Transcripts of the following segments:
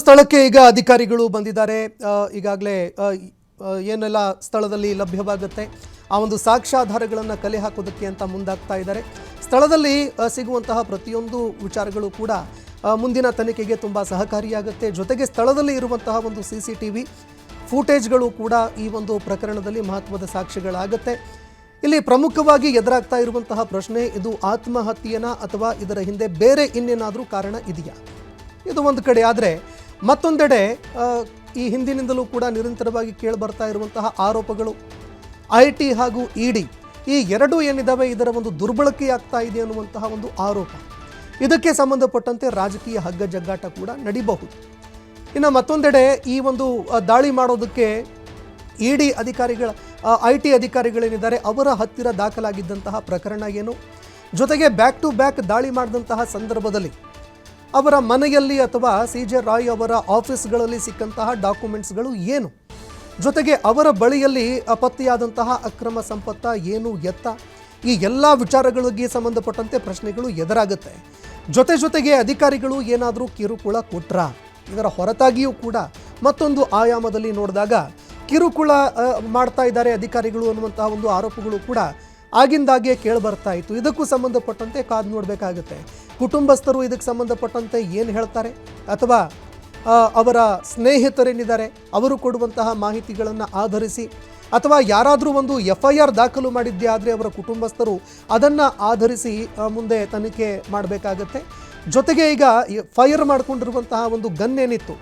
ಸ್ಥಳಕ್ಕೆ ಈಗ ಅಧಿಕಾರಿಗಳು ಬಂದಿದ್ದಾರೆ. ಈಗಾಗಲೇ ಏನೆಲ್ಲ ಸ್ಥಳದಲ್ಲಿ ಲಭ್ಯವಾಗುತ್ತೆ, ಆ ಒಂದು ಸಾಕ್ಷ್ಯಾಧಾರಗಳನ್ನು ಕಲೆ ಹಾಕೋದಕ್ಕೆ ಅಂತ ಮುಂದಾಗ್ತಾ ಇದ್ದಾರೆ. ಸ್ಥಳದಲ್ಲಿ ಸಿಗುವಂತಹ ಪ್ರತಿಯೊಂದು ವಿಚಾರಗಳು ಕೂಡ ಮುಂದಿನ ತನಿಖೆಗೆ ತುಂಬ ಸಹಕಾರಿಯಾಗುತ್ತೆ. ಜೊತೆಗೆ ಸ್ಥಳದಲ್ಲಿ ಇರುವಂತಹ ಒಂದು ಸಿ ಸಿ ಟಿ ವಿ ಫೂಟೇಜ್ಗಳು ಕೂಡ ಈ ಒಂದು ಪ್ರಕರಣದಲ್ಲಿ ಮಹತ್ವದ ಸಾಕ್ಷಿಗಳಾಗುತ್ತೆ ಇಲ್ಲಿ ಪ್ರಮುಖವಾಗಿ ಎದುರಾಗ್ತಾ ಇರುವಂತಹ ಪ್ರಶ್ನೆ, ಇದು ಆತ್ಮಹತ್ಯೆನ ಅಥವಾ ಇದರ ಹಿಂದೆ ಬೇರೆ ಇನ್ನೇನಾದರೂ ಕಾರಣ ಇದೆಯಾ? ಇದು ಒಂದು ಕಡೆ. ಆದರೆ ಮತ್ತೊಂದೆಡೆ ಈ ಹಿಂದಿನಿಂದಲೂ ಕೂಡ ನಿರಂತರವಾಗಿ ಕೇಳಿಬರ್ತಾ ಇರುವಂತಹ ಆರೋಪಗಳು. ಐ ಟಿ ಹಾಗೂ ಇ ಡಿ ಈ ಎರಡೂ ಏನಿದ್ದಾವೆ ಇದರ ಒಂದು ದುರ್ಬಳಕೆಯಾಗ್ತಾ ಇದೆ ಅನ್ನುವಂತಹ ಒಂದು ಆರೋಪ. ಇದಕ್ಕೆ ಸಂಬಂಧಪಟ್ಟಂತೆ ರಾಜಕೀಯ ಹಗ್ಗ ಜಗ್ಗಾಟ ಕೂಡ ನಡೀಬಹುದು. ಇನ್ನು ಮತ್ತೊಂದೆಡೆ, ಈ ಒಂದು ದಾಳಿ ಮಾಡೋದಕ್ಕೆ ಇ ಡಿ ಅಧಿಕಾರಿಗಳ ಐ ಟಿ ಅಧಿಕಾರಿಗಳೇನಿದ್ದಾರೆ, ಅವರ ಹತ್ತಿರ ದಾಖಲಾಗಿದ್ದಂತಹ ಪ್ರಕರಣ ಏನು? ಜೊತೆಗೆ ಬ್ಯಾಕ್ ಟು ಬ್ಯಾಕ್ ದಾಳಿ ಮಾಡಿದಂತಹ ಸಂದರ್ಭದಲ್ಲಿ ಅವರ ಮನೆಯಲ್ಲಿ ಅಥವಾ ಸಿ ಜೆ ರಾಯ್ ಅವರ ಆಫೀಸ್ಗಳಲ್ಲಿ ಸಿಕ್ಕಂತಹ ಡಾಕ್ಯುಮೆಂಟ್ಸ್ಗಳು ಏನು? ಜೊತೆಗೆ ಅವರ ಬಳಿಯಲ್ಲಿ ಪತ್ತೆಯಾದಂತಹ ಅಕ್ರಮ ಸಂಪತ್ತ ಏನು ಎತ್ತ? ಈ ಎಲ್ಲ ವಿಚಾರಗಳಿಗೆ ಸಂಬಂಧಪಟ್ಟಂತೆ ಪ್ರಶ್ನೆಗಳು ಎದುರಾಗುತ್ತೆ. ಜೊತೆ ಜೊತೆಗೆ ಅಧಿಕಾರಿಗಳು ಏನಾದರೂ ಕಿರುಕುಳ ಕೊಟ್ರ? ಇದರ ಹೊರತಾಗಿಯೂ ಕೂಡ ಮತ್ತೊಂದು ಆಯಾಮದಲ್ಲಿ ನೋಡಿದಾಗ ಕಿರುಕುಳ ಮಾಡ್ತಾ ಇದ್ದಾರೆ ಅಧಿಕಾರಿಗಳು ಅನ್ನುವಂತಹ ಒಂದು ಆರೋಪಗಳು ಕೂಡ ಆಗಿಂದಾಗೆ ಕೇಳಿಬರ್ತಾ ಇತ್ತು ಇದಕ್ಕೂ ಸಂಬಂಧಪಟ್ಟಂತೆ ಕಾದು ನೋಡಬೇಕಾಗುತ್ತೆ. ಕುಟುಂಬಸ್ಥರು ಇದಕ್ಕೆ ಸಂಬಂಧಪಟ್ಟಂತೆ ಏನು ಹೇಳ್ತಾರೆ? ಅಥವಾ ಅವರ ಸ್ನೇಹಿತರೇನಿದ್ದಾರೆ, ಅವರು ಕೊಡುವಂತಹ ಮಾಹಿತಿಗಳನ್ನು ಆಧರಿಸಿ, ಅಥವಾ ಯಾರಾದರೂ ಒಂದು ಎಫ್ ಐ ಆರ್ ದಾಖಲು ಮಾಡಿದ್ದೇ ಆದರೆ ಅವರ ಕುಟುಂಬಸ್ಥರು ಅದನ್ನು ಆಧರಿಸಿ ಮುಂದೆ ತನಿಖೆ ಮಾಡಬೇಕಾಗತ್ತೆ. ಜೊತೆಗೆ ಈಗ ಫೈರ್ ಮಾಡಿಕೊಂಡಿರುವಂತಹ ಒಂದು ಗನ್ ಏನಿತ್ತು,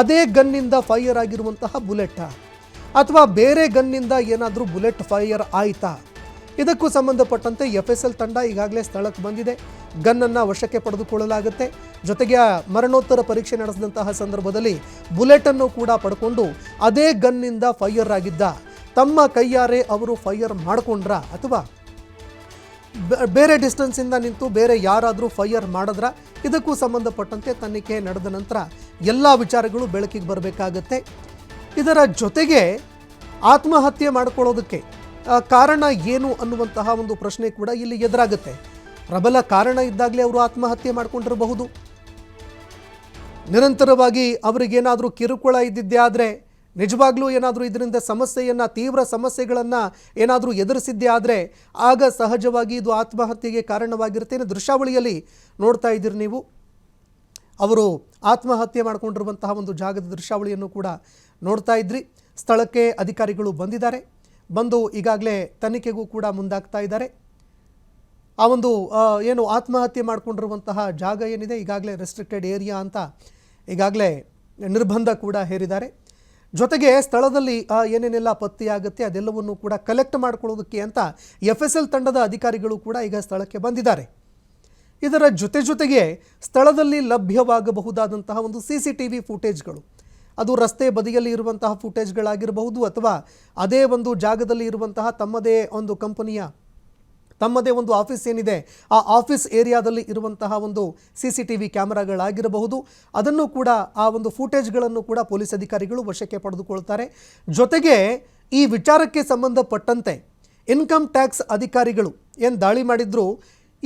ಅದೇ ಗನ್ನಿಂದ ಫೈರ್ ಆಗಿರುವಂತಹ ಬುಲೆಟ್. ಅಥವಾ ಬೇರೆ ಗನ್ನಿಂದ ಏನಾದರೂ ಬುಲೆಟ್ ಫೈರ್ ಆಯ್ತಾ? ಇದಕ್ಕೂ ಸಂಬಂಧಪಟ್ಟಂತೆ ಎಫ್ ಎಸ್ ಎಲ್ ತಂಡ ಈಗಾಗಲೇ ಸ್ಥಳಕ್ಕೆ ಬಂದಿದೆ. ಗನ್ನನ್ನು ವಶಕ್ಕೆ ಪಡೆದುಕೊಳ್ಳಲಾಗುತ್ತೆ. ಜೊತೆಗೆ ಮರಣೋತ್ತರ ಪರೀಕ್ಷೆ ನಡೆಸಿದಂತಹ ಸಂದರ್ಭದಲ್ಲಿ ಬುಲೆಟನ್ನು ಕೂಡ ಪಡ್ಕೊಂಡು ಅದೇ ಗನ್ನಿಂದ ಫೈಯರ್ ಆಗಿದ್ದ. ತಮ್ಮ ಕೈಯಾರೆ ಅವರು ಫೈಯರ್ ಮಾಡಿಕೊಂಡ್ರ ಅಥವಾ ಬೇರೆ ಡಿಸ್ಟೆನ್ಸಿಂದ ನಿಂತು ಬೇರೆ ಯಾರಾದರೂ ಫೈಯರ್ ಮಾಡಿದ್ರ, ಇದಕ್ಕೂ ಸಂಬಂಧಪಟ್ಟಂತೆ ತನಿಖೆ ನಡೆದ ನಂತರ ಎಲ್ಲ ವಿಚಾರಗಳು ಬೆಳಕಿಗೆ ಬರಬೇಕಾಗತ್ತೆ. ಇದರ ಜೊತೆಗೆ ಆತ್ಮಹತ್ಯೆ ಮಾಡ್ಕೊಳ್ಳೋದಕ್ಕೆ ಕಾರಣ ಏನು ಅನ್ನುವಂತಹ ಒಂದು ಪ್ರಶ್ನೆ ಕೂಡ ಇಲ್ಲಿ ಎದುರಾಗುತ್ತೆ. ಪ್ರಬಲ ಕಾರಣ ಇದ್ದಾಗಲೇ ಅವರು ಆತ್ಮಹತ್ಯೆ ಮಾಡ್ಕೊಂಡಿರಬಹುದು. ನಿರಂತರವಾಗಿ ಅವರಿಗೇನಾದರೂ ಕಿರುಕುಳ ಇದ್ದಿದ್ದೇ ಆದರೆ, ನಿಜವಾಗ್ಲೂ ಏನಾದರೂ ಇದರಿಂದ ಸಮಸ್ಯೆಯನ್ನು, ತೀವ್ರ ಸಮಸ್ಯೆಗಳನ್ನು ಏನಾದರೂ ಎದುರಿಸಿದ್ದೇ ಆದರೆ, ಆಗ ಸಹಜವಾಗಿ ಇದು ಆತ್ಮಹತ್ಯೆಗೆ ಕಾರಣವಾಗಿರುತ್ತೆ ದೃಶ್ಯಾವಳಿಯಲ್ಲಿ ನೋಡ್ತಾ ಇದ್ದೀರಿ ನೀವು. ಅವರು ಆತ್ಮಹತ್ಯೆ ಮಾಡಿಕೊಂಡಿರುವಂತಹ ಒಂದು ಜಾಗದ ದೃಶ್ಯಾವಳಿಯನ್ನು ಕೂಡ ನೋಡ್ತಾ ಇದ್ರಿ. ಸ್ಥಳಕ್ಕೆ ಅಧಿಕಾರಿಗಳು ಬಂದಿದ್ದಾರೆ. ಬಂದು ಈಗಾಗಲೇ ತನಿಖೆಗೂ ಕೂಡ ಮುಂದಾಗ್ತಾ ಇದ್ದಾರೆ. ಆ ಒಂದು ಏನು ಆತ್ಮಹತ್ಯೆ ಮಾಡಿಕೊಂಡಿರುವಂತಹ ಜಾಗ ಏನಿದೆ, ಈಗಾಗಲೇ ರೆಸ್ಟ್ರಿಕ್ಟೆಡ್ ಏರಿಯಾ ಅಂತ ಈಗಾಗಲೇ ನಿರ್ಬಂಧ ಕೂಡ ಹೇರಿದ್ದಾರೆ. ಜೊತೆಗೆ ಸ್ಥಳದಲ್ಲಿ ಏನೇನೆಲ್ಲ ಪತ್ತೆಯಾಗುತ್ತೆ, ಅದೆಲ್ಲವನ್ನು ಕೂಡ ಕಲೆಕ್ಟ್ ಮಾಡ್ಕೊಳ್ಳೋದಕ್ಕೆ ಅಂತ ಎಫ್ ಎಸ್ ಎಲ್ ತಂಡದ ಅಧಿಕಾರಿಗಳು ಕೂಡ ಈಗ ಸ್ಥಳಕ್ಕೆ ಬಂದಿದ್ದಾರೆ. ಇದರ ಜೊತೆ ಜೊತೆಗೆ ಸ್ಥಳದಲ್ಲಿ ಲಭ್ಯವಾಗಬಹುದಾದಂತಹ ಒಂದು ಸಿ ಸಿ ಟಿ ವಿ ಫುಟೇಜ್ಗಳು ಅದು ರಸ್ತೆ ಬದಿಯಲ್ಲಿ ಇರುವಂತಹ ಫುಟೇಜ್ಗಳಾಗಿರಬಹುದು ಅಥವಾ ಅದೇ ಒಂದು ಜಾಗದಲ್ಲಿ ಇರುವಂತಹ ತಮ್ಮದೇ ಒಂದು ಕಂಪನಿಯ, ತಮ್ಮದೇ ಒಂದು ಆಫೀಸ್ ಏನಿದೆ, ಆ ಆಫೀಸ್ ಏರಿಯಾದಲ್ಲಿ ಇರುವಂತಹ ಒಂದು ಸಿ ಸಿ ಟಿ ವಿ ಕ್ಯಾಮರಾಗಳಾಗಿರಬಹುದು. ಅದನ್ನು ಕೂಡ, ಆ ಒಂದು ಫೂಟೇಜ್ಗಳನ್ನು ಕೂಡ ಪೊಲೀಸ್ ಅಧಿಕಾರಿಗಳು ವಶಕ್ಕೆ ಪಡೆದುಕೊಳ್ತಾರೆ. ಜೊತೆಗೆ ಈ ವಿಚಾರಕ್ಕೆ ಸಂಬಂಧಪಟ್ಟಂತೆ ಇನ್ಕಮ್ ಟ್ಯಾಕ್ಸ್ ಅಧಿಕಾರಿಗಳು ಏನು ದಾಳಿ ಮಾಡಿದ್ರು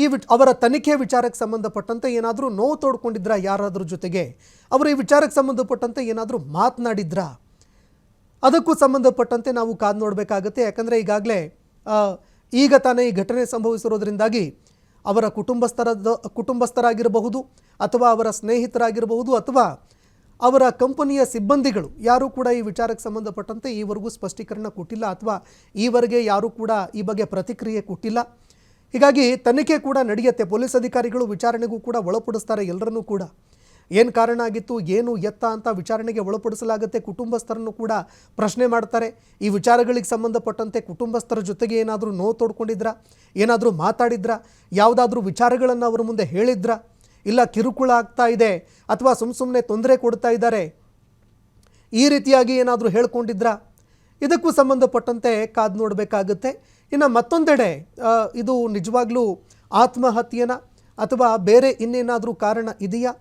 ಈ ವಿಚ್ ಅವರ ತನಿಖೆ ವಿಚಾರಕ್ಕೆ ಸಂಬಂಧಪಟ್ಟಂತೆ ಏನಾದರೂ ನೋವು ತೋಡ್ಕೊಂಡಿದ್ರಾ ಯಾರಾದ್ರ ಜೊತೆಗೆ? ಅವರು ಈ ವಿಚಾರಕ್ಕೆ ಸಂಬಂಧಪಟ್ಟಂತೆ ಏನಾದರೂ ಮಾತನಾಡಿದ್ರ? ಅದಕ್ಕೂ ಸಂಬಂಧಪಟ್ಟಂತೆ ನಾವು ಕಾದು ನೋಡಬೇಕಾಗತ್ತೆ. ಯಾಕಂದರೆ ಈಗಾಗಲೇ ಈಗ ತಾನೇ ಈ ಘಟನೆ ಸಂಭವಿಸಿರೋದ್ರಿಂದಾಗಿ ಅವರ ಕುಟುಂಬಸ್ಥರದ, ಕುಟುಂಬಸ್ಥರಾಗಿರಬಹುದು ಅಥವಾ ಅವರ ಸ್ನೇಹಿತರಾಗಿರಬಹುದು ಅಥವಾ ಅವರ ಕಂಪನಿಯ ಸಿಬ್ಬಂದಿಗಳು, ಯಾರೂ ಕೂಡ ಈ ವಿಚಾರಕ್ಕೆ ಸಂಬಂಧಪಟ್ಟಂತೆ ಈವರೆಗೂ ಸ್ಪಷ್ಟೀಕರಣ ಕೊಟ್ಟಿಲ್ಲ ಅಥವಾ ಈವರೆಗೆ ಯಾರೂ ಕೂಡ ಈ ಬಗ್ಗೆ ಪ್ರತಿಕ್ರಿಯೆ ಕೊಟ್ಟಿಲ್ಲ. ಹೀಗಾಗಿ ತನಿಖೆ ಕೂಡ ನಡೆಯುತ್ತೆ. ಪೊಲೀಸ್ ಅಧಿಕಾರಿಗಳು ವಿಚಾರಣೆಗೂ ಕೂಡ ಒಳಪಡಿಸ್ತಾರೆ ಎಲ್ಲರನ್ನೂ ಕೂಡ. ಏನು ಕಾರಣ ಆಗಿತ್ತು, ಏನು ಎತ್ತ ಅಂತ ವಿಚಾರಣೆಗೆ ಒಳಪಡಿಸಲಾಗುತ್ತೆ ಕುಟುಂಬಸ್ಥರನ್ನು ಕೂಡ ಪ್ರಶ್ನೆ ಮಾಡ್ತಾರೆ. ಈ ವಿಚಾರಗಳಿಗೆ ಸಂಬಂಧಪಟ್ಟಂತೆ ಕುಟುಂಬಸ್ಥರ ಜೊತೆಗೆ ಏನಾದರೂ ನೋವು ತೋಡ್ಕೊಂಡಿದ್ರಾ? ಏನಾದರೂ ಮಾತಾಡಿದ್ರಾ? ಯಾವುದಾದ್ರೂ ವಿಚಾರಗಳನ್ನು ಅವರ ಮುಂದೆ ಹೇಳಿದ್ರಾ? ಇಲ್ಲ ಕಿರುಕುಳ ಆಗ್ತಾ ಇದೆ ಅಥವಾ ಸುಮ್ಮ ಸುಮ್ಮನೆ ತೊಂದರೆ ಕೊಡ್ತಾ ಇದ್ದಾರೆ? ಈ ರೀತಿಯಾಗಿ ಏನಾದರೂ ಹೇಳ್ಕೊಂಡಿದ್ರಾ? ಇದಕ್ಕೂ ಸಂಬಂಧಪಟ್ಟಂತೆ ಕಾದು ನೋಡಬೇಕಾಗುತ್ತೆ. ಇನ್ನು ಮತ್ತೊಂದೆಡೆ ಇದು ನಿಜವಾಗ್ಲೂ ಆತ್ಮಹತ್ಯೆನ ಅಥವಾ ಬೇರೆ ಇನ್ನೇನಾದರೂ ಕಾರಣ ಇದೆಯಾ?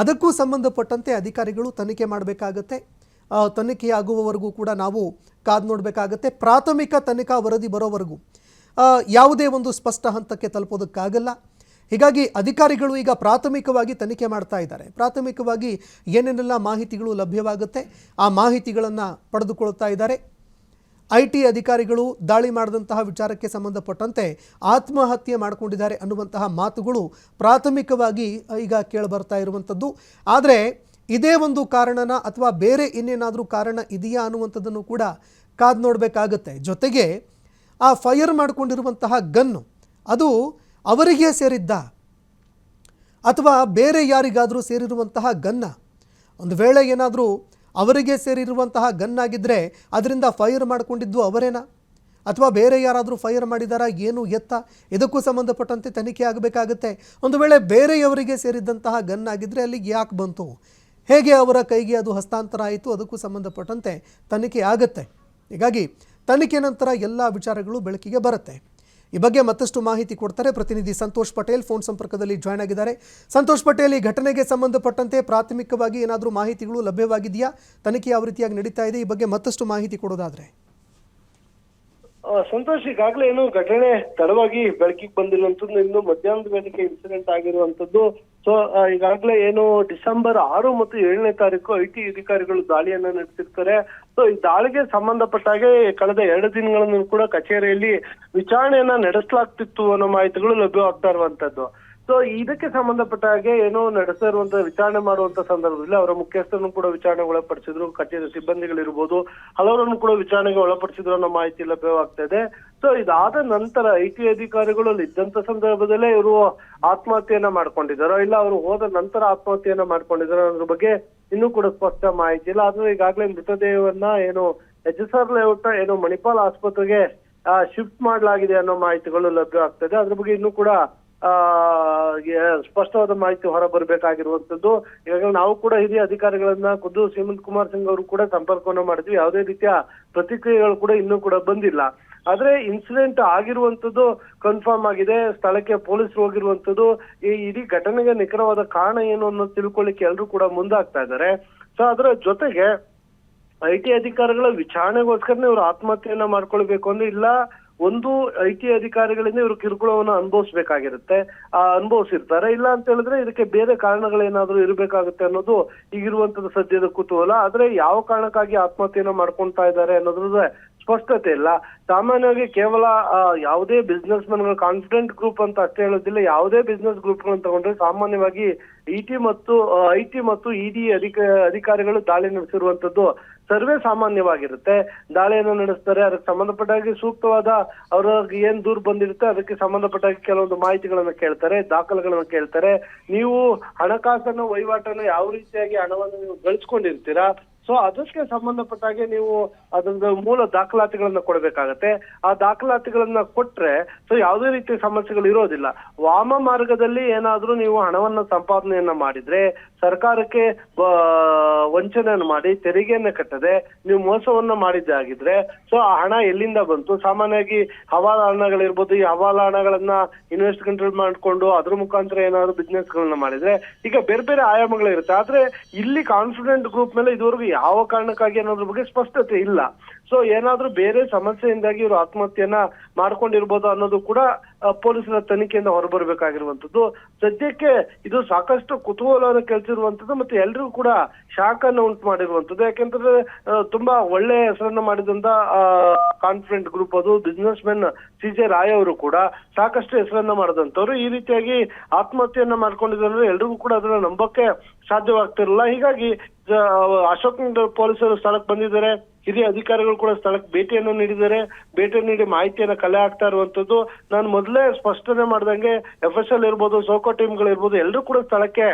ಅದಕ್ಕೂ ಸಂಬಂಧಪಟ್ಟಂತೆ ಅಧಿಕಾರಿಗಳು ತನಿಖೆ ಮಾಡಬೇಕಾಗತ್ತೆ. ತನಿಖೆಯಾಗುವವರೆಗೂ ಕೂಡ ನಾವು ಕಾದು ನೋಡಬೇಕಾಗತ್ತೆ. ಪ್ರಾಥಮಿಕ ತನಿಖಾ ವರದಿ ಬರೋವರೆಗೂ. ಯಾವುದೇ ಒಂದು ಸ್ಪಷ್ಟ ಹಂತಕ್ಕೆ ತಲುಪೋದಕ್ಕಾಗಲ್ಲ. ಹೀಗಾಗಿ ಅಧಿಕಾರಿಗಳು ಈಗ ಪ್ರಾಥಮಿಕವಾಗಿ ತನಿಖೆ ಮಾಡ್ತಾ ಇದ್ದಾರೆ. ಪ್ರಾಥಮಿಕವಾಗಿ ಏನೇನೆಲ್ಲ ಮಾಹಿತಿಗಳು ಲಭ್ಯವಾಗುತ್ತೆ, ಆ ಮಾಹಿತಿಗಳನ್ನು ಪಡೆದುಕೊಳ್ತಾ ಇದ್ದಾರೆ. ಐ ಟಿ ಅಧಿಕಾರಿಗಳು ದಾಳಿ ಮಾಡಿದಂತಹ ವಿಚಾರಕ್ಕೆ ಸಂಬಂಧಪಟ್ಟಂತೆ ಆತ್ಮಹತ್ಯೆ ಮಾಡಿಕೊಂಡಿದ್ದಾರೆ ಅನ್ನುವಂತಹ ಮಾತುಗಳು ಪ್ರಾಥಮಿಕವಾಗಿ ಈಗ ಕೇಳಿಬರ್ತಾ ಇರುವಂಥದ್ದು. ಆದರೆ ಇದೇ ಒಂದು ಕಾರಣನ ಅಥವಾ ಬೇರೆ ಇನ್ನೇನಾದರೂ ಕಾರಣ ಇದೆಯಾ ಅನ್ನುವಂಥದ್ದನ್ನು ಕೂಡ ಕಾದು ನೋಡಬೇಕಾಗತ್ತೆ. ಜೊತೆಗೆ ಆ ಫೈರ್ ಮಾಡಿಕೊಂಡಿರುವಂತಹ ಗನ್ನು ಅದು ಅವರಿಗೆ ಸೇರಿದ್ದ ಅಥವಾ ಬೇರೆ ಯಾರಿಗಾದರೂ ಸೇರಿರುವಂತಹ ಗನ್ನ ಒಂದು ವೇಳೆ ಏನಾದರೂ ಅವರಿಗೆ ಸೇರಿರುವಂತಹ ಗನ್ ಆಗಿದ್ದರೆ ಅದರಿಂದ ಫೈರ್ ಮಾಡಿಕೊಂಡಿದ್ದು ಅವರೇನಾ? ಅಥವಾ ಬೇರೆ ಯಾರಾದರೂ ಫೈರ್ ಮಾಡಿದಾರಾ? ಏನು ಎತ್ತ? ಇದಕ್ಕೂ ಸಂಬಂಧಪಟ್ಟಂತೆ ತನಿಖೆ ಆಗಬೇಕಾಗುತ್ತೆ. ಒಂದು ವೇಳೆ ಬೇರೆಯವರಿಗೆ ಸೇರಿದಂತಹ ಗನ್ ಆಗಿದ್ದರೆ ಅಲ್ಲಿಗೆ ಯಾಕೆ ಬಂತು? ಹೇಗೆ ಅವರ ಕೈಗೆ ಅದು ಹಸ್ತಾಂತರ ಆಯಿತು? ಅದಕ್ಕೂ ಸಂಬಂಧಪಟ್ಟಂತೆ ತನಿಖೆ ಆಗುತ್ತೆ. ಹೀಗಾಗಿ ತನಿಖೆ ನಂತರ ಎಲ್ಲ ವಿಚಾರಗಳು ಬೆಳಕಿಗೆ ಬರುತ್ತೆ. ಈ ಬಗ್ಗೆ ಮತ್ತಷ್ಟು ಮಾಹಿತಿ ಕೊಡ್ತಾರೆ ಪ್ರತಿನಿಧಿ ಸಂತೋಷ್ ಪಟೇಲ್. ಫೋನ್ ಸಂಪರ್ಕದಲ್ಲಿ ಜಾಯ್ನ್ ಆಗಿದ್ದಾರೆ. ಸಂತೋಷ್ ಪಟೇಲ್, ಈ ಘಟನೆಗೆ ಸಂಬಂಧಪಟ್ಟಂತೆ ಪ್ರಾಥಮಿಕವಾಗಿ ಏನಾದರೂ ಮಾಹಿತಿಗಳು ಲಭ್ಯವಾಗಿದೆಯಾ? ತನಿಖೆ ಯಾವ ರೀತಿಯಾಗಿ ನಡೀತಾ ಇದೆ? ಈ ಬಗ್ಗೆ ಮತ್ತಷ್ಟು ಮಾಹಿತಿ ಕೊಡೋದಾದ್ರೆ. ಸಂತೋಷ್, ಈಗಾಗಲೇ ಏನು ಘಟನೆ ತಡವಾಗಿ ಬೆಳಕಿಗೆ ಬಂದಿರುವಂತದ್ದು ಇನ್ನು ಮಧ್ಯಾಹ್ನದ ವೇಳೆಗೆ ಇನ್ಸಿಡೆಂಟ್ ಆಗಿರುವಂತದ್ದು ಸೊ ಈಗಾಗಲೇ ಏನು ಡಿಸೆಂಬರ್ ಆರು ಮತ್ತು ಏಳನೇ ತಾರೀಕು ಐ ಟಿ ಅಧಿಕಾರಿಗಳು ದಾಳಿಯನ್ನ ನಡೆಸಿರ್ತಾರೆ. ಸೊ ಈ ದಾಳಿಗೆ ಸಂಬಂಧಪಟ್ಟ ಹಾಗೆ ಕಳೆದ ಎರಡು ದಿನಗಳನ್ನು ಕೂಡ ಕಚೇರಿಯಲ್ಲಿ ವಿಚಾರಣೆಯನ್ನ ನಡೆಸಲಾಗ್ತಿತ್ತು ಅನ್ನೋ ಮಾಹಿತಿಗಳು ಲಭ್ಯವಾಗ್ತಾ ಇರುವಂತದ್ದು ಸೊ ಇದಕ್ಕೆ ಸಂಬಂಧಪಟ್ಟ ಹಾಗೆ ಏನೋ ನಡೆಸ್ತಾ ಇರುವಂತ ವಿಚಾರಣೆ ಮಾಡುವಂತ ಸಂದರ್ಭದಲ್ಲಿ ಅವರ ಮುಖ್ಯಸ್ಥರನ್ನು ಕೂಡ ವಿಚಾರಣೆಗೆ ಒಳಪಡಿಸಿದ್ರು, ಕಚೇರಿ ಸಿಬ್ಬಂದಿಗಳಿರ್ಬೋದು, ಹಲವರನ್ನು ಕೂಡ ವಿಚಾರಣೆಗೆ ಒಳಪಡಿಸಿದ್ರು ಅನ್ನೋ ಮಾಹಿತಿ ಲಭ್ಯವಾಗ್ತಾ ಇದೆ. ಸೊ ಇದಾದ ನಂತರ ಐ ಟಿ ಅಧಿಕಾರಿಗಳು ಅಲ್ಲಿ ಇದ್ದಂತ ಸಂದರ್ಭದಲ್ಲೇ ಇವರು ಆತ್ಮಹತ್ಯೆಯನ್ನ ಮಾಡ್ಕೊಂಡಿದ್ದಾರೋ, ಇಲ್ಲ ಅವರು ಹೋದ ನಂತರ ಆತ್ಮಹತ್ಯೆಯನ್ನ ಮಾಡ್ಕೊಂಡಿದ್ದಾರೋ ಅನ್ನೋದ್ರ ಬಗ್ಗೆ ಇನ್ನೂ ಕೂಡ ಸ್ಪಷ್ಟ ಮಾಹಿತಿ ಇಲ್ಲ. ಆದ್ರೆ ಈಗಾಗಲೇ ಮೃತದೇಹವನ್ನ ಏನು ಎಚ್ ಎಸ್ ಆರ್ ಲೇಔಟ್, ಏನು ಮಣಿಪಾಲ್ ಆಸ್ಪತ್ರೆಗೆ ಶಿಫ್ಟ್ ಮಾಡಲಾಗಿದೆ ಅನ್ನೋ ಮಾಹಿತಿಗಳು ಲಭ್ಯ ಆಗ್ತದೆ ಅದ್ರ ಬಗ್ಗೆ ಇನ್ನೂ ಕೂಡ ಸ್ಪಷ್ಟವಾದ ಮಾಹಿತಿ ಹೊರ ಬರಬೇಕಾಗಿರುವಂತದ್ದು ಈಗಾಗಲೇ ನಾವು ಕೂಡ ಹಿರಿಯ ಅಧಿಕಾರಿಗಳನ್ನ ಖುದ್ದು ಹೇಮಂತ್ ಕುಮಾರ್ ಸಿಂಗ್ ಅವರು ಕೂಡ ಸಂಪರ್ಕವನ್ನು ಮಾಡಿದ್ವಿ ಯಾವುದೇ ರೀತಿಯ ಪ್ರತಿಕ್ರಿಯೆಗಳು ಕೂಡ ಇನ್ನೂ ಕೂಡ ಬಂದಿಲ್ಲ. ಆದ್ರೆ ಇನ್ಸಿಡೆಂಟ್ ಆಗಿರುವಂತದ್ದು ಕನ್ಫರ್ಮ್ ಆಗಿದೆ. ಸ್ಥಳಕ್ಕೆ ಪೊಲೀಸರು ಹೋಗಿರುವಂತದ್ದು ಈ ಇಡೀ ಘಟನೆಗೆ ನಿಖರವಾದ ಕಾರಣ ಏನು ಅನ್ನೋದು ತಿಳ್ಕೊಳ್ಳಿಕ್ಕೆ ಎಲ್ಲರೂ ಕೂಡ ಮುಂದಾಗ್ತಾ ಇದ್ದಾರೆ. ಸೊ ಅದರ ಜೊತೆಗೆ ಐ ಟಿ ಅಧಿಕಾರಿಗಳ ವಿಚಾರಣೆಗೋಸ್ಕರನೇ ಇವರು ಆತ್ಮಹತ್ಯೆಯನ್ನ ಮಾಡ್ಕೊಳ್ಬೇಕು ಅಂದ್ರೆ ಇಲ್ಲ. ಒಂದು ಐ ಟಿ ಅಧಿಕಾರಿಗಳಿಂದ ಇವರು ಕಿರುಕುಳವನ್ನು ಅನುಭವಿಸ್ಬೇಕಾಗಿರುತ್ತೆ. ಆ ಅನುಭವಿಸಿರ್ತಾರೆ. ಇಲ್ಲ ಅಂತ ಹೇಳಿದ್ರೆ ಇದಕ್ಕೆ ಬೇರೆ ಕಾರಣಗಳೇನಾದ್ರೂ ಇರಬೇಕಾಗುತ್ತೆ ಅನ್ನೋದು ಈಗಿರುವಂತದ ಸದ್ಯದ ಕುತೂಹಲ. ಆದ್ರೆ ಯಾವ ಕಾರಣಕ್ಕಾಗಿ ಆತ್ಮಹತ್ಯೆಯನ್ನು ಮಾಡ್ಕೊಂತಾ ಇದ್ದಾರೆ ಅನ್ನೋದ್ರ ಸ್ಪಷ್ಟತೆ ಇಲ್ಲ. ಸಾಮಾನ್ಯವಾಗಿ ಕೇವಲ ಯಾವುದೇ ಬಿಸ್ನೆಸ್ಗಳು ಕಾನ್ಫಿಡೆಂಟ್ ಗ್ರೂಪ್ ಅಂತ ಅಷ್ಟೇ ಹೇಳೋದಿಲ್ಲ. ಯಾವುದೇ ಬಿಸ್ನೆಸ್ ಗ್ರೂಪ್ಗಳನ್ನು ತಗೊಂಡ್ರೆ ಸಾಮಾನ್ಯವಾಗಿ ಇ ಟಿ ಮತ್ತು ಐ ಟಿ ಮತ್ತು ಇಡಿ ಅಧಿಕ, ಅಧಿಕಾರಿಗಳು ದಾಳಿ ನಡೆಸಿರುವಂತದ್ದು ಸರ್ವೇ ಸಾಮಾನ್ಯವಾಗಿರುತ್ತೆ. ದಾಳಿಯನ್ನು ನಡೆಸ್ತಾರೆ, ಅದಕ್ಕೆ ಸಂಬಂಧಪಟ್ಟಾಗಿ ಸೂಕ್ತವಾದ ಅವ್ರಿಗೆ ಏನ್ ದೂರ್ ಬಂದಿರುತ್ತೆ, ಅದಕ್ಕೆ ಸಂಬಂಧಪಟ್ಟಾಗಿ ಕೆಲವೊಂದು ಮಾಹಿತಿಗಳನ್ನ ಕೇಳ್ತಾರೆ, ದಾಖಲೆಗಳನ್ನ ಕೇಳ್ತಾರೆ. ನೀವು ಹಣಕಾಸನ್ನು, ವಹಿವಾಟನ್ನು ಯಾವ ರೀತಿಯಾಗಿ ಹಣವನ್ನು ನೀವು ಗಳಿಸ್ಕೊಂಡಿರ್ತೀರಾ, ಸೊ ಅದಕ್ಕೆ ಸಂಬಂಧಪಟ್ಟಾಗೆ ನೀವು ಅದರ ಮೂಲ ದಾಖಲಾತಿಗಳನ್ನ ಕೊಡಬೇಕಾಗತ್ತೆ. ಆ ದಾಖಲಾತಿಗಳನ್ನ ಕೊಟ್ರೆ ಸೊ ಯಾವುದೇ ರೀತಿಯ ಸಮಸ್ಯೆಗಳು ಇರೋದಿಲ್ಲ. ವಾಮ ಮಾರ್ಗದಲ್ಲಿ ಏನಾದ್ರೂ ನೀವು ಹಣವನ್ನ ಸಂಪಾದನೆಯನ್ನ ಮಾಡಿದ್ರೆ ಸರ್ಕಾರಕ್ಕೆ ವಂಚನೆಯನ್ನು ಮಾಡಿ ತೆರಿಗೆಯನ್ನ ಕಟ್ಟದೆ ನೀವು ಮೋಸವನ್ನ ಮಾಡಿದ್ದಾಗಿದ್ರೆ ಸೊ ಆ ಹಣ ಎಲ್ಲಿಂದ ಬಂತು? ಸಾಮಾನ್ಯವಾಗಿ ಹವಾಲ ಹಣಗಳಿರ್ಬೋದು ಈ ಹವಾಲ ಹಣಗಳನ್ನ ಇನ್ವೆಸ್ಟ್ ಕಂಟ್ರೋಲ್ ಮಾಡ್ಕೊಂಡು ಅದ್ರ ಮುಖಾಂತರ ಏನಾದ್ರು ಬಿಸ್ನೆಸ್ ಗಳನ್ನ ಮಾಡಿದ್ರೆ ಈಗ ಬೇರೆ ಬೇರೆ ಆಯಾಮಗಳಿರುತ್ತೆ. ಆದ್ರೆ ಇಲ್ಲಿ ಕಾನ್ಫಿಡೆಂಟ್ ಗ್ರೂಪ್ ಮೇಲೆ ಇದುವರೆಗೂ ಯಾವ ಕಾರಣಕ್ಕಾಗಿ ಅನ್ನೋದ್ರ ಬಗ್ಗೆ ಸ್ಪಷ್ಟತೆ ಇಲ್ಲ. ಸೊ ಏನಾದ್ರೂ ಬೇರೆ ಸಮಸ್ಯೆಯಿಂದಾಗಿ ಇವರು ಆತ್ಮಹತ್ಯೆಯನ್ನ ಮಾಡ್ಕೊಂಡಿರ್ಬೋದು ಅನ್ನೋದು ಕೂಡ ಪೊಲೀಸರ ತನಿಖೆಯಿಂದ ಹೊರಬರ್ಬೇಕಾಗಿರುವಂತದ್ದು ಸದ್ಯಕ್ಕೆ ಇದು ಸಾಕಷ್ಟು ಕುತೂಹಲವನ್ನು ಕೆಲ್ಸಿರುವಂತದ್ದು ಮತ್ತೆ ಎಲ್ರಿಗೂ ಕೂಡ ಶಾಕ್ ಅನ್ನು ಉಂಟು ಮಾಡಿರುವಂತದ್ದು ಯಾಕೆಂತಂದ್ರೆ ತುಂಬಾ ಒಳ್ಳೆ ಹೆಸರನ್ನ ಮಾಡಿದಂತ ಕಾನ್ಫಿಡೆಂಟ್ ಗ್ರೂಪ್ ಅದು businessmen C J Roy ಅವರು ಕೂಡ ಸಾಕಷ್ಟು ಹೆಸರನ್ನ ಮಾಡಿದಂತವ್ರು ಈ ರೀತಿಯಾಗಿ ಆತ್ಮಹತ್ಯೆಯನ್ನ ಮಾಡ್ಕೊಂಡಿದ್ರೆ ಎಲ್ರಿಗೂ ಕೂಡ ಅದನ್ನ ನಂಬಕ್ಕೆ ಸಾಧ್ಯವಾಗ್ತಿರಲಿಲ್ಲ ಹೀಗಾಗಿ ಅಶೋಕ್ ಪೊಲೀಸರು ಸ್ಥಳಕ್ಕೆ ಬಂದಿದ್ದಾರೆ. ಹಿರಿಯ ಅಧಿಕಾರಿಗಳು ಕೂಡ ಸ್ಥಳಕ್ಕೆ ಭೇಟಿಯನ್ನು ನೀಡಿದ್ದಾರೆ. ಭೇಟಿ ನೀಡಿ ಮಾಹಿತಿಯನ್ನು ಕಲೆ ಹಾಕ್ತಾ ಇರುವಂತದ್ದು. ನಾನು ಮೊದಲೇ ಸ್ಪಷ್ಟನೆ ಮಾಡ್ದಂಗೆ ಎಫ್ ಎಸ್ ಎಲ್ ಇರ್ಬೋದು ಸೋಕೋ ಟೀಮ್ಗಳು ಇರ್ಬೋದು ಎಲ್ಲರೂ ಕೂಡ ಸ್ಥಳಕ್ಕೆ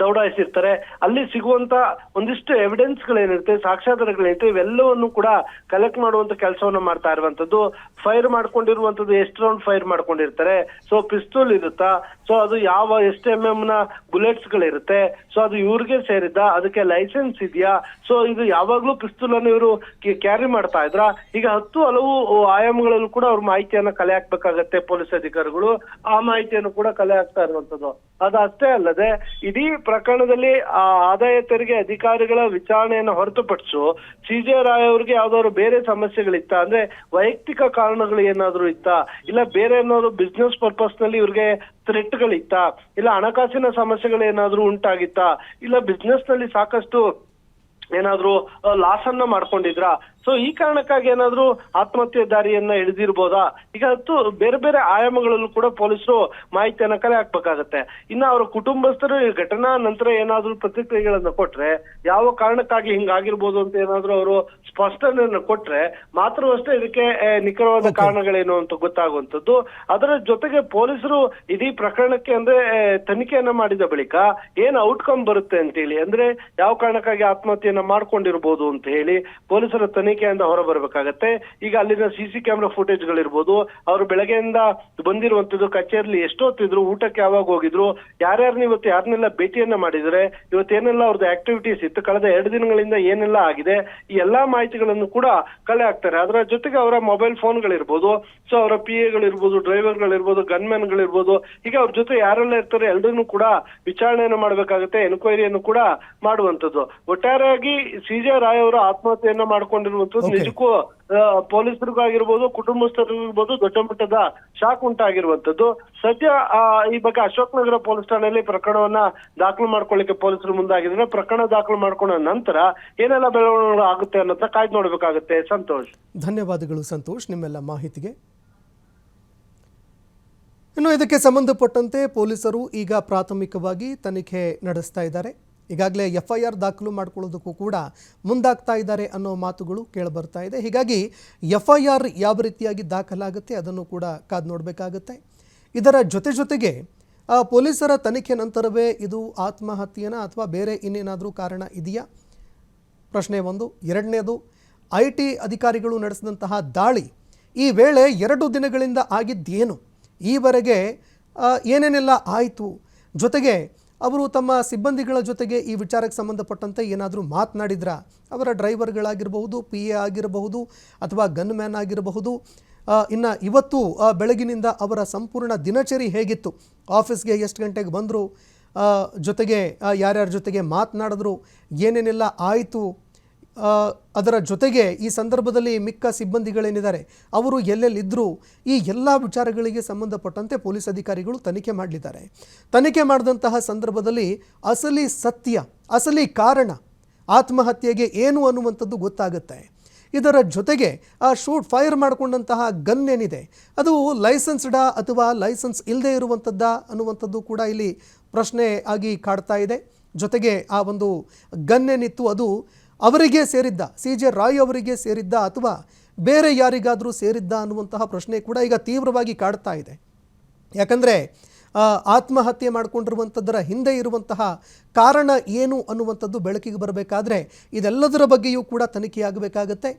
ದೌಡಾಯಿಸಿರ್ತಾರೆ. ಅಲ್ಲಿ ಸಿಗುವಂತ ಒಂದಿಷ್ಟು ಎವಿಡೆನ್ಸ್ ಗಳೇನಿರುತ್ತೆ, ಸಾಕ್ಷ್ಯಾಧಾರಗಳೇನಿರುತ್ತೆ, ಇವೆಲ್ಲವನ್ನು ಕೂಡ ಕಲೆಕ್ಟ್ ಮಾಡುವಂತ ಕೆಲಸವನ್ನ ಮಾಡ್ತಾ ಇರುವಂತದ್ದು. ಫೈರ್ ಮಾಡ್ಕೊಂಡಿರುವಂತದ್ದು ಎಷ್ಟು ರೌಂಡ್ ಫೈರ್ ಮಾಡ್ಕೊಂಡಿರ್ತಾರೆ. ಸೊ ಪಿಸ್ತೂಲ್ ಇರುತ್ತಾ? ಸೊ ಅದು ಯಾವ ಎಸ್ ಎಂ ಎಂ ನ ಬುಲೆಟ್ಸ್ ಗಳಿರುತ್ತೆ ಸೊ ಅದು ಇವ್ರಿಗೆ ಸೇರಿದ್ದ, ಅದಕ್ಕೆ ಲೈಸೆನ್ಸ್ ಇದೆಯಾ? ಸೊ ಇದು ಯಾವಾಗ್ಲೂ ಪಿಸ್ತೂಲ್ ಅನ್ನು ಇವರು ಕ್ಯಾರಿ ಮಾಡ್ತಾ ಇದ್ರ? ಈಗ ಹತ್ತು ಹಲವು ಆಯಾಮಗಳಲ್ಲೂ ಕೂಡ ಅವ್ರ ಮಾಹಿತಿಯನ್ನ ಕಲೆ ಹಾಕ್ಬೇಕಾಗತ್ತೆ ಪೊಲೀಸ್ ಅಧಿಕಾರಿಗಳು. ಆ ಮಾಹಿತಿಯನ್ನು ಕೂಡ ಕಲೆ ಹಾಕ್ತಾ ಇರುವಂತದ್ದು ಅದಷ್ಟೇ ಅಲ್ಲದೆ, ಇಡೀ ಪ್ರಕರಣದಲ್ಲಿ, ಆ, ಆದಾಯ ತೆರಿಗೆ ಅಧಿಕಾರಿಗಳ ವಿಚಾರಣೆಯನ್ನು ಹೊರತುಪಡಿಸು, ಸಿ ಜೆ ರಾಯ್ ಅವ್ರಿಗೆ ಯಾವ್ದಾದ್ರು ಬೇರೆ ಸಮಸ್ಯೆಗಳಿತ್ತ? ಅಂದ್ರೆ ವೈಯಕ್ತಿಕ ಕಾರಣಗಳು ಏನಾದ್ರು ಇತ್ತ? ಇಲ್ಲ ಬೇರೆ ಏನಾದ್ರು ಬಿಸ್ನೆಸ್ ಪರ್ಪಸ್ನಲ್ಲಿ ಇವ್ರಿಗೆ ಥ್ರೆಟ್ಗಳಿತ್ತಾ ಇಲ್ಲ ಹಣಕಾಸಿನ ಸಮಸ್ಯೆಗಳೇನಾದ್ರೂ ಉಂಟಾಗಿತ್ತಾ ಇಲ್ಲ ಬಿಸ್ನೆಸ್ನಲ್ಲಿ ಸಾಕಷ್ಟು ಏನಾದ್ರೂ ಲಾಸ್ ಅನ್ನ ಮಾಡ್ಕೊಂಡಿದ್ರ? ಸೊ ಈ ಕಾರಣಕ್ಕಾಗಿ ಏನಾದ್ರೂ ಆತ್ಮಹತ್ಯೆ ದಾರಿಯನ್ನ ಹಿಡಿದಿರ್ಬೋದಾ ಈಗ ಅದು ಬೇರೆ ಬೇರೆ ಆಯಾಮಗಳಲ್ಲೂ ಕೂಡ ಪೊಲೀಸರು ಮಾಹಿತಿಯನ್ನ ಕಲೆ ಹಾಕ್ಬೇಕಾಗತ್ತೆ. ಇನ್ನ ಅವರ ಕುಟುಂಬಸ್ಥರು ಈ ಘಟನಾ ನಂತರ ಏನಾದ್ರೂ ಪ್ರತಿಕ್ರಿಯೆಗಳನ್ನ ಕೊಟ್ರೆ ಯಾವ ಕಾರಣಕ್ಕಾಗಿ ಹಿಂಗಾಗಿರ್ಬೋದು ಅಂತ ಏನಾದ್ರೂ ಅವರು ಸ್ಪಷ್ಟನೆಯನ್ನ ಕೊಟ್ರೆ ಮಾತ್ರವಷ್ಟೇ ಇದಕ್ಕೆ ನಿಖರವಾದ ಕಾರಣಗಳೇನು ಅಂತ ಗೊತ್ತಾಗುವಂತದ್ದು ಅದರ ಜೊತೆಗೆ ಪೊಲೀಸರು ಇಡೀ ಪ್ರಕರಣಕ್ಕೆ ಅಂದ್ರೆ ತನಿಖೆಯನ್ನ ಮಾಡಿದ ಬಳಿಕ ಏನ್ ಔಟ್ಕಮ್ ಬರುತ್ತೆ ಅಂತ ಹೇಳಿ ಅಂದ್ರೆ ಯಾವ ಕಾರಣಕ್ಕಾಗಿ ಆತ್ಮಹತ್ಯೆಯನ್ನ ಮಾಡ್ಕೊಂಡಿರ್ಬೋದು ಅಂತ ಹೇಳಿ ಪೊಲೀಸರ ತನಿಖೆಯಿಂದ ಹೊರ ಬರಬೇಕಾಗತ್ತೆ ಈಗ ಅಲ್ಲಿನ ಸಿ ಸಿ ಕ್ಯಾಮೆರಾ ಫುಟೇಜ್ ಗಳಿರ್ಬೋದು ಅವರು ಬೆಳಗ್ಗೆಯಿಂದ ಬಂದಿರುವಂತದ್ದು ಕಚೇರಿಲಿ ಎಷ್ಟೊತ್ತಿದ್ರು ಊಟಕ್ಕೆ ಯಾವಾಗ ಹೋಗಿದ್ರು ಯಾರ್ಯಾರನ್ನ ಇವತ್ತು ಯಾರನ್ನೆಲ್ಲ ಭೇಟಿಯನ್ನ ಮಾಡಿದ್ರೆ ಇವತ್ತೇನೆಲ್ಲ ಅವ್ರದ್ದು ಆಕ್ಟಿವಿಟೀಸ್ ಇತ್ತು, ಕಳೆದ ಎರಡು ದಿನಗಳಿಂದ ಏನೆಲ್ಲ ಆಗಿದೆ, ಈ ಎಲ್ಲಾ ಮಾಹಿತಿಗಳನ್ನು ಕೂಡ ಕಲೆ ಹಾಕ್ತಾರೆ. ಅದರ ಜೊತೆಗೆ ಅವರ ಮೊಬೈಲ್ ಫೋನ್ಗಳಿರ್ಬೋದು, ಸೊ ಅವರ ಪಿ ಎಗಳಿರ್ಬೋದು, ಡ್ರೈವರ್ಗಳಿರ್ಬೋದು, ಗನ್ಮ್ಯಾನ್ಗಳಿರ್ಬೋದು ಈಗ ಅವ್ರ ಜೊತೆ ಯಾರೆಲ್ಲ ಇರ್ತಾರೆ ಎಲ್ಲರನ್ನೂ ಕೂಡ ವಿಚಾರಣೆಯನ್ನು ಮಾಡಬೇಕಾಗುತ್ತೆ, ಎನ್ಕ್ವೈರಿಯನ್ನು ಕೂಡ ಮಾಡುವಂತದ್ದು ಒಟ್ಟಾರೆಯಾಗಿ ಸಿ ಜೆ ರಾಯ್ ಅವರು ಆತ್ಮಹತ್ಯೆಯನ್ನ ಮಾಡ್ಕೊಂಡಿರುವಂತದ್ದು ನಿಜಕ್ಕೂ ಪೊಲೀಸರಿಗಾಗಿರ್ಬೋದು ಕುಟುಂಬಸ್ಥರಿಗಿರ್ಬೋದು ದೊಡ್ಡ ಮಟ್ಟದ ಶಾಕ್ ಉಂಟಾಗಿರುವಂತದ್ದು ಸದ್ಯ ಆ, ಈ ಬಗ್ಗೆ ಅಶೋಕ್ ನಗರ ಪೊಲೀಸ್ ಠಾಣೆಯಲ್ಲಿ ಪ್ರಕರಣವನ್ನ ದಾಖಲು ಮಾಡ್ಕೊಳ್ಳಿಕ್ಕೆ ಪೊಲೀಸರು ಮುಂದಾಗಿದ್ರೆ ಪ್ರಕರಣ ದಾಖಲು ಮಾಡ್ಕೊಂಡ ನಂತರ ಏನೆಲ್ಲ ಬೆಳವಣಿಗೆ ಆಗುತ್ತೆ ಅನ್ನೋದ್ರ ಕಾಯ್ದು ನೋಡ್ಬೇಕಾಗುತ್ತೆ. ಸಂತೋಷ್. ಧನ್ಯವಾದಗಳು ಸಂತೋಷ್ ನಿಮ್ಮೆಲ್ಲ ಮಾಹಿತಿಗೆ. ಇನ್ನು ಇದಕ್ಕೆ ಸಂಬಂಧಪಟ್ಟಂತೆ ಪೊಲೀಸರು ಈಗ ಪ್ರಾಥಮಿಕವಾಗಿ ತನಿಖೆ ನಡೆಸ್ತಾ ಇದ್ದಾರೆ. ಈಗಾಗಲೇ ಎಫ್ ಐ ಆರ್ ದಾಖಲು ಮಾಡ್ಕೊಳ್ಳೋದಕ್ಕೂ ಕೂಡ ಮುಂದಾಗ್ತಾ ಇದ್ದಾರೆ ಅನ್ನೋ ಮಾತುಗಳು ಕೇಳಿಬರ್ತಾ ಇದೆ. ಹೀಗಾಗಿ ಎಫ್ ಐ ಆರ್ ಯಾವ ರೀತಿಯಾಗಿ ದಾಖಲಾಗುತ್ತೆ ಅದನ್ನು ಕೂಡ ಕಾದು ನೋಡಬೇಕಾಗುತ್ತೆ. ಇದರ ಜೊತೆ ಜೊತೆಗೆ ಪೊಲೀಸರ ತನಿಖೆ ನಂತರವೇ ಇದು ಆತ್ಮಹತ್ಯೆನ ಅಥವಾ ಬೇರೆ ಇನ್ನೇನಾದರೂ ಕಾರಣ ಇದೆಯಾ? ಪ್ರಶ್ನೆ ಒಂದು. ಎರಡನೇದು ಐ ಟಿ ಅಧಿಕಾರಿಗಳು ನಡೆಸಿದಂತಹ ದಾಳಿ ಈ ವೇಳೆ ಎರಡು ದಿನಗಳಿಂದ ಆಗಿದ್ದೇನು? ಈವರೆಗೆ ಏನೇನೆಲ್ಲ ಆಯಿತು? ಜೊತೆಗೆ ಅವರು ತಮ್ಮ ಸಿಬ್ಬಂದಿಗಳ ಜೊತೆಗೆ ಈ ವಿಚಾರಕ್ಕೆ ಸಂಬಂಧಪಟ್ಟಂತೆ ಏನಾದರೂ ಮಾತನಾಡಿದ್ರ? ಅವರ ಡ್ರೈವರ್ಗಳಾಗಿರಬಹುದು ಪಿ ಎ ಆಗಿರಬಹುದು ಅಥವಾ ಗನ್ ಮ್ಯಾನ್ ಆಗಿರಬಹುದು ಇನ್ನು ಇವತ್ತು ಬೆಳಗಿನಿಂದ ಅವರ ಸಂಪೂರ್ಣ ದಿನಚರಿ ಹೇಗಿತ್ತು? ಆಫೀಸ್ಗೆ ಎಷ್ಟು ಗಂಟೆಗೆ ಬಂದರು? ಜೊತೆಗೆ ಯಾರ್ಯಾರ ಜೊತೆಗೆ ಮಾತನಾಡಿದ್ರು? ಏನೇನೆಲ್ಲ ಆಯಿತು? ಅದರ ಜೊತೆಗೆ ಈ ಸಂದರ್ಭದಲ್ಲಿ ಮಿಕ್ಕ ಸಿಬ್ಬಂದಿಗಳೇನಿದ್ದಾರೆ, ಅವರು ಎಲ್ಲೆಲ್ಲಿದ್ದರು ಈ ಎಲ್ಲ ವಿಚಾರಗಳಿಗೆ ಸಂಬಂಧಪಟ್ಟಂತೆ ಪೊಲೀಸ್ ಅಧಿಕಾರಿಗಳು ತನಿಖೆ ಮಾಡಲಿದ್ದಾರೆ. ತನಿಖೆ ಮಾಡಿದಂತಹ ಸಂದರ್ಭದಲ್ಲಿ ಅಸಲಿ ಸತ್ಯ, ಅಸಲಿ ಕಾರಣ ಆತ್ಮಹತ್ಯೆಗೆ ಏನು ಅನ್ನುವಂಥದ್ದು ಗೊತ್ತಾಗುತ್ತೆ. ಇದರ ಜೊತೆಗೆ ಆ ಶೂಟ್ ಫೈರ್ ಮಾಡಿಕೊಂಡಂತಹ ಗನ್ ಏನಿದೆ, ಅದು ಲೈಸೆನ್ಸ್ಡಾ ಅಥವಾ ಲೈಸೆನ್ಸ್ ಇಲ್ಲದೇ ಇರುವಂಥದ್ದಾ ಅನ್ನುವಂಥದ್ದು ಕೂಡ ಇಲ್ಲಿ ಪ್ರಶ್ನೆ ಆಗಿ ಕಾಡ್ತಾ ಇದೆ. ಜೊತೆಗೆ ಆ ಒಂದು ಗನ್ ಏನಿತ್ತು, ಅದು ಅವರಿಗೆ ಸೇರಿದ್ದ ಸಿ ಜೆ ರಾಯ್ ಅವರಿಗೆ ಸೇರಿದ್ದ ಅಥವಾ ಬೇರೆ ಯಾರಿಗಾದರೂ ಸೇರಿದ್ದ ಅನ್ನುವಂತಹ ಪ್ರಶ್ನೆ ಕೂಡ ಈಗ ತೀವ್ರವಾಗಿ ಕಾಡ್ತಾ ಇದೆ. ಯಾಕಂದರೆ ಆತ್ಮಹತ್ಯೆ ಮಾಡಿಕೊಂಡಿರುವಂಥದ್ದರ ಹಿಂದೆ ಇರುವಂತಹ ಕಾರಣ ಏನು ಅನ್ನುವಂಥದ್ದು ಬೆಳಕಿಗೆ ಬರಬೇಕಾದ್ರೆ ಇದೆಲ್ಲದರ ಬಗ್ಗೆಯೂ ಕೂಡ ತನಿಖೆಯಾಗಬೇಕಾಗತ್ತೆ.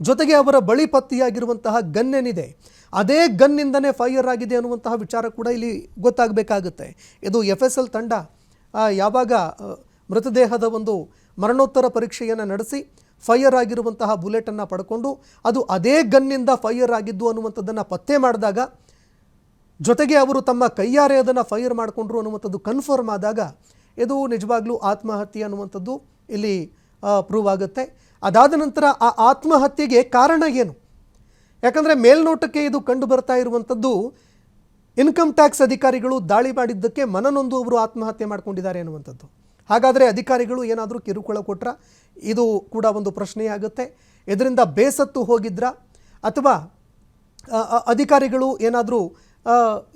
ಜೊತೆಗೆ ಅವರ ಬಳಿ ಪತ್ತೆಯಾಗಿರುವಂತಹ ಏನಿದೆ ಅದೇ ಗನ್ನಿಂದನೇ ಫೈರ್ ಆಗಿದೆ ಅನ್ನುವಂತಹ ವಿಚಾರ ಕೂಡ ಇಲ್ಲಿ ಗೊತ್ತಾಗಬೇಕಾಗುತ್ತೆ. ಇದು ಎಫ್ ಎಸ್ ಎಲ್ ತಂಡ ಯಾವಾಗ ಮೃತದೇಹದ ಒಂದು ಮರಣೋತ್ತರ ಪರೀಕ್ಷೆಯನ್ನು ನಡೆಸಿ ಫೈಯರ್ ಆಗಿರುವಂತಹ ಬುಲೆಟನ್ನು ಪಡ್ಕೊಂಡು ಅದು ಅದೇ ಗನ್ನಿಂದ ಫೈಯರ್ ಆಗಿದ್ದು ಅನ್ನುವಂಥದ್ದನ್ನು ಪತ್ತೆ ಮಾಡಿದಾಗ ಜೊತೆಗೆ ಅವರು ತಮ್ಮ ಕೈಯಾರೆ ಅದನ್ನು ಫೈರ್ ಮಾಡಿಕೊಂಡ್ರು ಅನ್ನುವಂಥದ್ದು ಕನ್ಫರ್ಮ್ ಆದಾಗ ಇದು ನಿಜವಾಗ್ಲೂ ಆತ್ಮಹತ್ಯೆ ಅನ್ನುವಂಥದ್ದು ಇಲ್ಲಿ ಪ್ರೂವ್ ಆಗುತ್ತೆ. ಅದಾದ ನಂತರ ಆ ಆತ್ಮಹತ್ಯೆಗೆ ಕಾರಣ ಏನು? ಯಾಕಂದರೆ ಮೇಲ್ನೋಟಕ್ಕೆ ಇದು ಕಂಡು ಬರ್ತಾ ಇರುವಂಥದ್ದು ಇನ್ಕಮ್ ಟ್ಯಾಕ್ಸ್ ಅಧಿಕಾರಿಗಳು ದಾಳಿ ಮಾಡಿದ್ದಕ್ಕೆ ಮನನೊಂದು ಅವರು ಆತ್ಮಹತ್ಯೆ ಮಾಡ್ಕೊಂಡಿದ್ದಾರೆ ಅನ್ನುವಂಥದ್ದು. ಹಾಗಾದರೆ ಅಧಿಕಾರಿಗಳು ಏನಾದರೂ ಕಿರುಕುಳ ಕೊಟ್ರ ಇದು ಕೂಡ ಒಂದು ಪ್ರಶ್ನೆಯಾಗುತ್ತೆ. ಇದರಿಂದ ಬೇಸತ್ತು ಹೋಗಿದ್ರಾ? ಅಥವಾ ಅಧಿಕಾರಿಗಳು ಏನಾದರೂ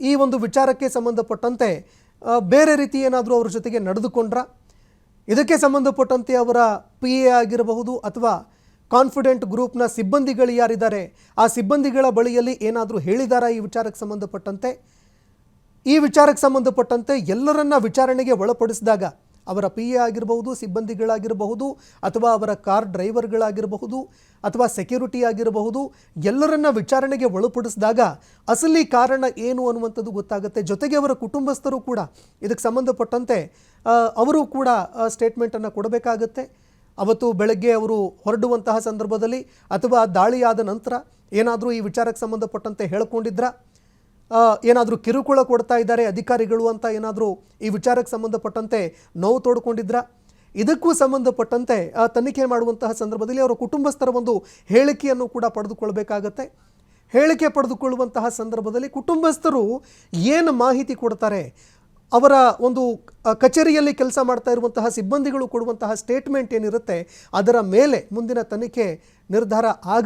ಈ ಒಂದು ವಿಚಾರಕ್ಕೆ ಸಂಬಂಧಪಟ್ಟಂತೆ ಬೇರೆ ರೀತಿ ಏನಾದರೂ ಅವ್ರ ಜೊತೆಗೆ ನಡೆದುಕೊಂಡ್ರ? ಇದಕ್ಕೆ ಸಂಬಂಧಪಟ್ಟಂತೆ ಅವರ ಪಿ ಎ ಆಗಿರಬಹುದು ಅಥವಾ ಕಾನ್ಫಿಡೆಂಟ್ ಗ್ರೂಪ್ನ ಸಿಬ್ಬಂದಿಗಳು ಯಾರಿದ್ದಾರೆ, ಆ ಸಿಬ್ಬಂದಿಗಳ ಬಳಿಯಲ್ಲಿ ಏನಾದರೂ ಹೇಳಿದಾರಾ ಈ ವಿಚಾರಕ್ಕೆ ಸಂಬಂಧಪಟ್ಟಂತೆ? ಈ ವಿಚಾರಕ್ಕೆ ಸಂಬಂಧಪಟ್ಟಂತೆ ಎಲ್ಲರನ್ನ ವಿಚಾರಣೆಗೆ ಒಳಪಡಿಸಿದಾಗ ಅವರ ಪಿ ಎ ಆಗಿರಬಹುದು, ಸಿಬ್ಬಂದಿಗಳಾಗಿರಬಹುದು, ಅಥವಾ ಅವರ ಕಾರ್ ಡ್ರೈವರ್ಗಳಾಗಿರಬಹುದು ಅಥವಾ ಸೆಕ್ಯೂರಿಟಿ ಆಗಿರಬಹುದು, ಎಲ್ಲರನ್ನ ವಿಚಾರಣೆಗೆ ಒಳಪಡಿಸಿದಾಗ ಅಸಲಿ ಕಾರಣ ಏನು ಅನ್ನುವಂಥದ್ದು ಗೊತ್ತಾಗುತ್ತೆ. ಜೊತೆಗೆ ಅವರ ಕುಟುಂಬಸ್ಥರು ಕೂಡ ಇದಕ್ಕೆ ಸಂಬಂಧಪಟ್ಟಂತೆ ಅವರು ಕೂಡ ಸ್ಟೇಟ್ಮೆಂಟನ್ನು ಕೊಡಬೇಕಾಗತ್ತೆ. ಅವತ್ತು ಬೆಳಗ್ಗೆ ಅವರು ಹೊರಡುವಂತಹ ಸಂದರ್ಭದಲ್ಲಿ ಅಥವಾ ದಾಳಿಯಾದ ನಂತರ ಏನಾದರೂ ಈ ವಿಚಾರಕ್ಕೆ ಸಂಬಂಧಪಟ್ಟಂತೆ ಹೇಳ್ಕೊಂಡಿದ್ರ? ಏನಾದರೂ ಕಿರುಕುಳ ಕೊಡ್ತಾ ಇದ್ದಾರೆ ಅಧಿಕಾರಿಗಳು ಅಂತ ಏನಾದರೂ ಈ ವಿಚಾರಕ್ಕೆ ಸಂಬಂಧಪಟ್ಟಂತೆ ನೋವು ತೋಡ್ಕೊಂಡಿದ್ರ? ಇದಕ್ಕೂ ಸಂಬಂಧಪಟ್ಟಂತೆ ತನಿಖೆ ಮಾಡುವಂತಹ ಸಂದರ್ಭದಲ್ಲಿ ಅವರ ಕುಟುಂಬಸ್ಥರ ಒಂದು ಹೇಳಿಕೆಯನ್ನು ಕೂಡ ಪಡೆದುಕೊಳ್ಬೇಕಾಗತ್ತೆ. ಹೇಳಿಕೆ ಪಡೆದುಕೊಳ್ಳುವಂತಹ ಸಂದರ್ಭದಲ್ಲಿ ಕುಟುಂಬಸ್ಥರು ಏನು ಮಾಹಿತಿ ಕೊಡ್ತಾರೆ? ಅವರ ಒಂದು ಕಚೇರಿಯಲ್ಲಿ ಕೆಲಸ ಮಾಡ್ತಾ ಇರುವಂತಹ ಸಿಬ್ಬಂದಿಗಳು ಕೊಡುವಂತಹ ಸ್ಟೇಟ್ಮೆಂಟ್ ಏನಿರುತ್ತೆ, ಅದರ ಮೇಲೆ ಮುಂದಿನ ತನಿಖೆ ನಿರ್ಧಾರ ಆಗ